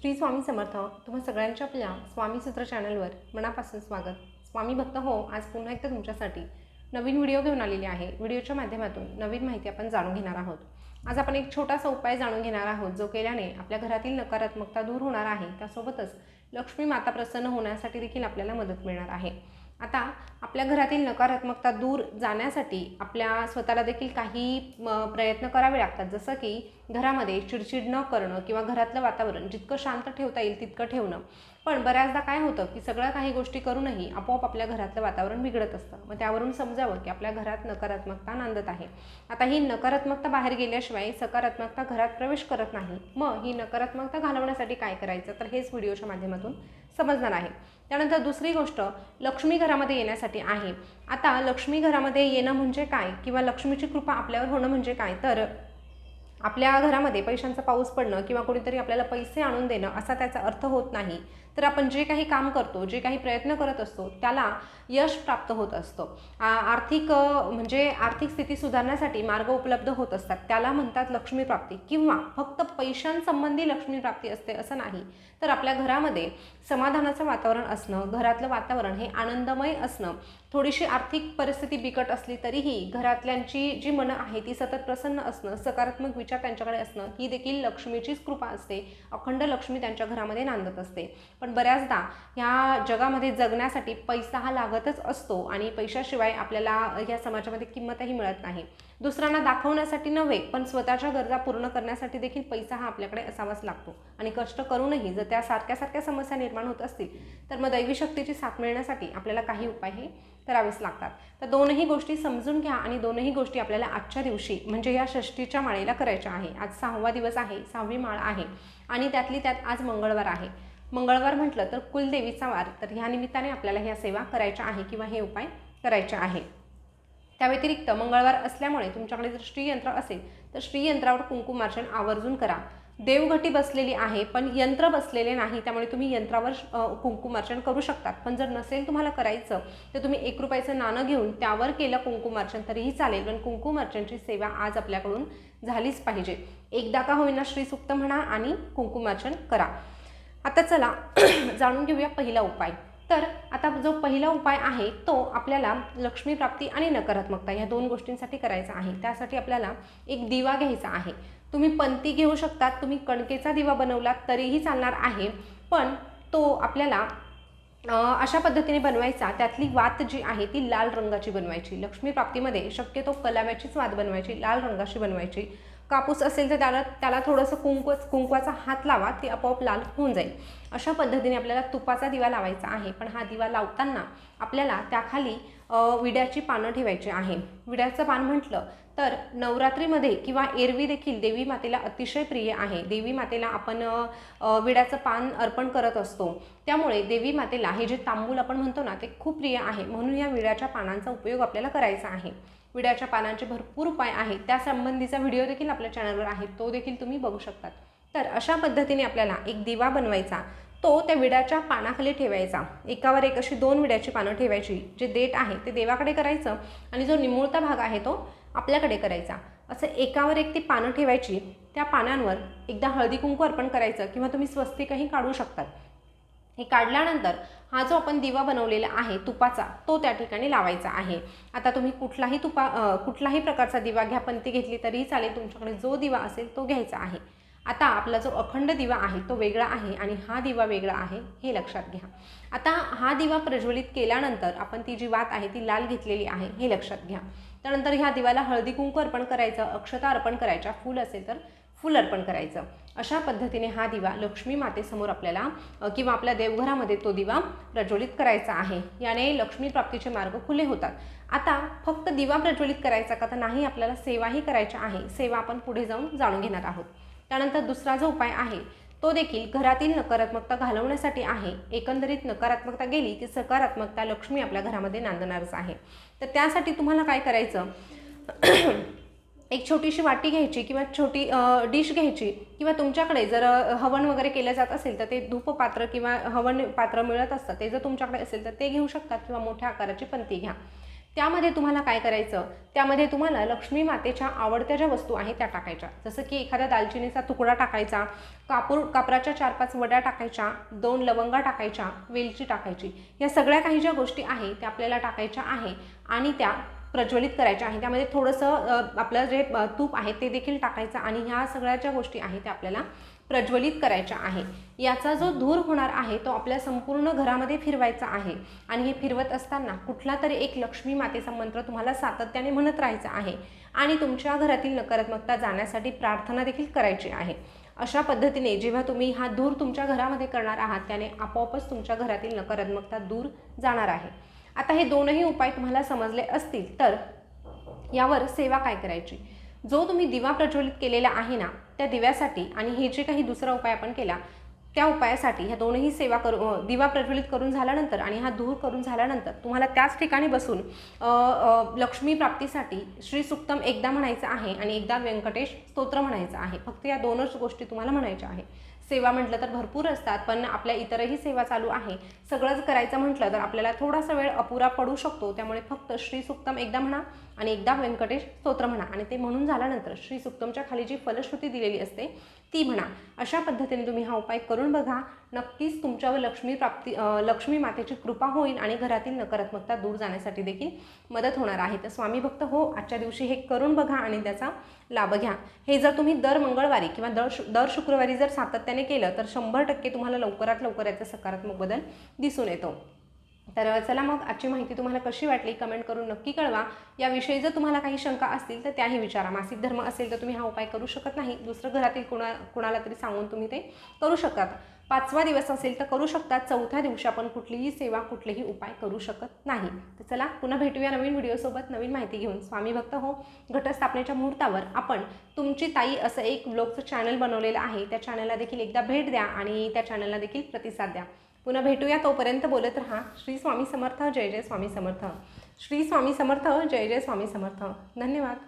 श्री स्वामी समर्थ तुम्हा सगळ्यांच्या आपल्या स्वामी सूत्र चॅनलवर मनापासून स्वागत. स्वामी भक्त हो आज पुन्हा एकदा तुमच्यासाठी नवीन व्हिडिओ घेऊन आलेली आहे. व्हिडिओच्या माध्यमातून नवीन माहिती आपण जाणून घेणार आहोत. आज आपण एक छोटासा उपाय जाणून घेणार आहोत जो केल्याने आपल्या घरातील नकारात्मकता दूर होणार आहे. त्यासोबतच लक्ष्मी माता प्रसन्न होण्यासाठी देखील आपल्याला मदत मिळणार आहे. आता आपल्या घरातील नकारात्मकता दूर जाण्यासाठी आपल्या स्वतःला देखील काही म, प्रयत्न करावे लागतात. जसं की घरामध्ये चिडचिड न करणं किंवा घरातलं वातावरण जितकं शांत ठेवता येईल तितकं ठेवणं. पण बऱ्याचदा काय होतं की सगळ्या काही गोष्टी करूनही आपोआप आपल्या घरातलं वातावरण बिघडत असतं. मग त्यावरून समजावं की आपल्या घरात नकारात्मकता नांदत आहे. आता ही नकारात्मकता बाहेर गेल्याशिवाय सकारात्मकता घरात प्रवेश करत नाही. मग ही नकारात्मकता घालवण्यासाठी काय करायचं? तर हेच व्हिडिओच्या माध्यमातून समजणार आहे. त्यानंतर दुसरी गोष्ट लक्ष्मी घरामध्ये येण्यासाठी आहे. आता लक्ष्मी घरामध्ये येणं म्हणजे काय? किंवा लक्ष्मीची कृपा आपल्यावर होणं म्हणजे काय? तर आपल्या घरामध्ये पैशांचा पाऊस पडणं किंवा कोणीतरी आपल्याला पैसे आणून देणं असा त्याचा अर्थ होत नाही तर आपण जे काही काम करतो जे काही प्रयत्न करत असतो त्याला यश प्राप्त होत असतं. आर्थिक म्हणजे आर्थिक स्थिती सुधारण्यासाठी मार्ग उपलब्ध होत असतात. त्याला म्हणतात लक्ष्मी प्राप्ती. किंवा फक्त पैशांसंबंधी लक्ष्मी प्राप्ती असते असं नाही तर आपल्या घरामध्ये समाधानाचं वातावरण असणं घरातलं वातावरण हे आनंदमय असणं थोडीशी आर्थिक परिस्थिती बिकट असली तरीही घरातल्यांची जी मनं आहे ती सतत प्रसन्न असणं सकारात्मक विचार त्यांच्याकडे असणं ही देखील लक्ष्मीचीच कृपा असते. अखंड लक्ष्मी त्यांच्या घरामध्ये नांदत असते. पण बऱ्याचदा ह्या जगामध्ये जगण्यासाठी पैसा हा लागतच असतो आणि पैशाशिवाय आपल्याला या समाजामध्ये किंमतही मिळत नाही. दुसऱ्यांना दाखवण्यासाठी नव्हे पण स्वतःच्या गरजा पूर्ण करण्यासाठी देखील पैसा हा आपल्याकडे असावाच लागतो. आणि कष्ट करूनही जर त्या सारख्या सारख्या समस्या निर्माण होत असतील तर मग दैवी शक्तीची साथ मिळण्यासाठी आपल्याला काही उपाय हे करावेच लागतात. तर दोनही गोष्टी समजून घ्या आणि दोनही गोष्टी आपल्याला आजच्या दिवशी म्हणजे या षष्टीच्या माळेला करायच्या आहे. आज सहावा दिवस आहे सहावी माळ आहे आणि त्यातली त्यात आज मंगळवार आहे. मंगळवार म्हटलं तर कुलदेवीचा वार. तर ह्या निमित्ताने आपल्याला ह्या सेवा करायच्या आहे किंवा हे उपाय करायचे आहे. त्या व्यतिरिक्त मंगळवार असल्यामुळे तुमच्याकडे जर श्रीयंत्र असेल तर श्रीयंत्रावर कुंकुमार्चन आवर्जून करा. देवघटी बसलेली आहे पण यंत्र बसलेले नाही त्यामुळे तुम्ही यंत्रावर अ, कुंकुमार्चन करू शकतात. पण जर नसेल तुम्हाला करायचं तर तुम्ही एक रुपयाचं नाणं घेऊन त्यावर केलं कुंकुमार्चन तरीही चालेल. पण कुंकुमार्चनची सेवा आज आपल्याकडून झालीच पाहिजे. एकदा का होईना श्रीसुक्त म्हणा आणि कुंकुमार्चन करा. आता चला जाणून घेऊया पहिला उपाय. तर आता जो पहिला उपाय आहे तो आपल्याला लक्ष्मी प्राप्ती आणि नकारात्मकता या दोन गोष्टींसाठी करायचा आहे. त्यासाठी आपल्याला एक दिवा घ्यायचा आहे. तुम्ही पंती घेऊ शकतात तुम्ही कणकेचा दिवा बनवलात तरीही चालणार आहे. पण तो आपल्याला अशा पद्धतीने बनवायचा. त्यातली वात जी आहे ती लाल रंगाची बनवायची. लक्ष्मी प्राप्तीमध्ये शक्यतो कलाव्याचीच वात बनवायची लाल रंगाची बनवायची. कापूस असेल तर त्याला त्याला थोडंसं कुंकूच कुंकवाचा हात लावा ते आपोआप लाल होऊन जाईल. अशा पद्धतीने आपल्याला तुपाचा दिवा लावायचा आहे. पण हा दिवा लावताना आपल्याला त्याखाली विड्याची पानं ठेवायची आहे. विड्याचं पान म्हटलं तर नवरात्रीमध्ये किंवा एरवी देखील देवी मातेला अतिशय प्रिय आहे. देवी मातेला आपण विड्याचं पान अर्पण करत असतो. त्यामुळे देवी मातेला हे जे तांबूल आपण म्हणतो ना ते खूप प्रिय आहे. म्हणून या विड्याच्या पानांचा उपयोग आपल्याला करायचा आहे. विड्याच्या पानांचे भरपूर उपाय आहेत. त्यासंबंधीचा व्हिडिओ देखील आपल्या चॅनलवर आहे. तो देखील तुम्ही बघू शकतात. तर अशा पद्धतीने आपल्याला एक दिवा बनवायचा. तो त्या विड्याच्या पानाखाली ठेवायचा. एकावर एक अशी दोन विड्याची पानं ठेवायची जे देठ आहे ते देवाकडे करायचं आणि जो निमुळता भाग आहे तो आपल्याकडे करायचा. असं एकावर एक ती पानं ठेवायची त्या पानांवर एकदा हळदी कुंकू अर्पण करायचं किंवा तुम्ही स्वस्तिकही काढू शकतात हे काढल्यानंतर हा जो आपण दिवा बनवलेला आहे तुपाचा तो त्या ठिकाणी लावायचा आहे. आता तुम्ही कुठलाही तुपा कुठलाही प्रकारचा दिवा घ्या पंती घेतली तरीही चालेल. तुमच्याकडे जो दिवा असेल तो घ्यायचा आहे. आता आपला जो अखंड दिवा आहे तो वेगळा आहे आणि हा दिवा वेगळा आहे हे लक्षात घ्या. आता हा दिवा प्रज्वलित केल्यानंतर आपण ती जी वात आहे ती लाल घेतलेली आहे हे लक्षात घ्या. त्यानंतर ह्या दिवाला हळदी कुंकू अर्पण करायचं अक्षता अर्पण करायच्या फूल असेल तर फूल अर्पण करायचं. अशा पद्धतीने हा दिवा लक्ष्मी मातेसमोर आपल्याला किंवा आपल्या देवघरामध्ये तो दिवा प्रज्वलित करायचा आहे. याने लक्ष्मी प्राप्तीचे मार्ग खुले होतात. आता फक्त दिवा प्रज्वलित करायचा का तर नाही आपल्याला सेवाही करायच्या आहे. सेवा आपण पुढे जाऊन जाणून घेणार आहोत. त्यानंतर दुसरा जो उपाय आहे तो देखील घरातील नकारात्मकता घालवण्यासाठी आहे. एकंदरीत नकारात्मकता गेली की सकारात्मकता लक्ष्मी आपल्या घरामध्ये नांदणारच आहे. तर त्यासाठी तुम्हाला काय करायचं? एक छोटीशी वाटी घ्यायची किंवा छोटी डिश घ्यायची किंवा तुमच्याकडे जर हवन वगैरे केलं जात असेल तर ते धूप पात्र किंवा हवन पात्र मिळत असतं. ते जर तुमच्याकडे असेल तर ते घेऊ शकतात किंवा मोठ्या आकाराची पंती घ्या. त्यामध्ये तुम्हाला काय करायचं? त्यामध्ये तुम्हाला लक्ष्मी मातेच्या आवडत्या ज्या वस्तू आहेत त्या टाकायच्या. जसं की एखाद्या दालचिनीचा तुकडा टाकायचा कापूर कापराच्या चार पाच वड्या टाकायच्या दोन लवंगा टाकायच्या वेलची टाकायची. या सगळ्या काही ज्या गोष्टी आहे त्या आपल्याला टाकायच्या आहे आणि त्या प्रज्वलित करायच्या आहे. त्यामध्ये थोडंसं आपलं जे तूप आहे ते देखील टाकायचं आणि ह्या सगळ्या ज्या गोष्टी आहेत त्या आपल्याला प्रज्वलित करायच्या आहे. याचा जो धूर होणार आहे तो आपल्या संपूर्ण घरामध्ये फिरवायचा आहे. आणि हे फिरवत असताना कुठला तरी एक लक्ष्मी मातेचा मंत्र तुम्हाला सातत्याने म्हणत राहायचा आहे. आणि तुमच्या घरातील नकारात्मकता जाण्यासाठी प्रार्थना देखील करायची आहे. अशा पद्धतीने जेव्हा तुम्ही हा धूर तुमच्या घरामध्ये करणार आहात त्याने आपोआपच तुमच्या घरातील नकारात्मकता दूर जाणार आहे. आता हे दोनही उपाय तुम्हाला समजले असतील तर यावर सेवा काय करायची? जो तुम्ही दिवा प्रज्वलित केलेला आहे ना त्या दिव्यासाठी आणि हे जे काही दुसरा उपाय आपण केला त्या उपायासाठी ह्या दोनही सेवा करू दिवा प्रज्वलित करून झाल्यानंतर आणि हा धूर करून झाल्यानंतर तुम्हाला त्याच ठिकाणी बसून लक्ष्मी प्राप्तीसाठी श्री सुक्तम एकदा म्हणायचं आहे आणि एकदा व्यंकटेश स्तोत्र म्हणायचं आहे. फक्त या दोनच गोष्टी तुम्हाला म्हणायच्या आहे. सेवा म्हटलं तर भरपूर असतात पण आपल्या इतरही सेवा चालू आहे. सगळंच करायचं म्हटलं तर आपल्याला थोडासा वेळ अपुरा पडू शकतो. त्यामुळे फक्त श्री सुक्तम एकदा म्हणा आणि एकदा व्यंकटेश स्तोत्र म्हणा आणि ते म्हणून झाल्यानंतर श्री सुक्तमच्या खाली जी फलश्रुती दिलेली असते ती म्हणा. अशा पद्धतीने तुम्ही हा उपाय करून बघा. नक्कीच तुमच्यावर लक्ष्मी प्राप्ती लक्ष्मी मातेची कृपा होईल आणि घरातील नकारात्मकता दूर जाण्यासाठी देखील मदत होणार आहे. तर स्वामी भक्त हो आजच्या दिवशी हे करून बघा आणि त्याचा लाभ घ्या. हे जर तुम्ही दर मंगळवारी किंवा दर शु दर शुक्रवारी जर सातत्याने केलं तर शंभर टक्के तुम्हाला लवकरात लवकर याचा सकारात्मक बदल दिसून येतो. तर चला मग आजची माहिती तुम्हाला कशी वाटली कमेंट करून नक्की कळवा. याविषयी जर तुम्हाला काही शंका असतील तर त्याही विचारा. मासिक धर्म असेल तर तुम्ही हा उपाय करू शकत नाही. दुसरं घरातील कुणा कुणाला तरी सांगून तुम्ही ते करू शकतात. पाचवा दिवस असेल तर करू शकतात. चौथ्या दिवशी आपण कुठलीही सेवा कुठलेही उपाय करू शकत नाही. तर चला पुन्हा भेटूया नवीन व्हिडिओसोबत. नवीन माहिती घेऊन स्वामी भक्त हो. घटस्थापनेच्या मुहूर्तावर आपण तुमची ताई असं एक ब्लॉगचं चॅनल बनवलेलं आहे. त्या चॅनलला देखील एकदा भेट द्या आणि त्या चॅनलला देखील प्रतिसाद द्या. पुन्हा भेटूया तोपर्यंत बोलत राहा. श्री स्वामी समर्थ जय जय स्वामी समर्थ. श्री स्वामी समर्थ जय जय स्वामी समर्थ. धन्यवाद.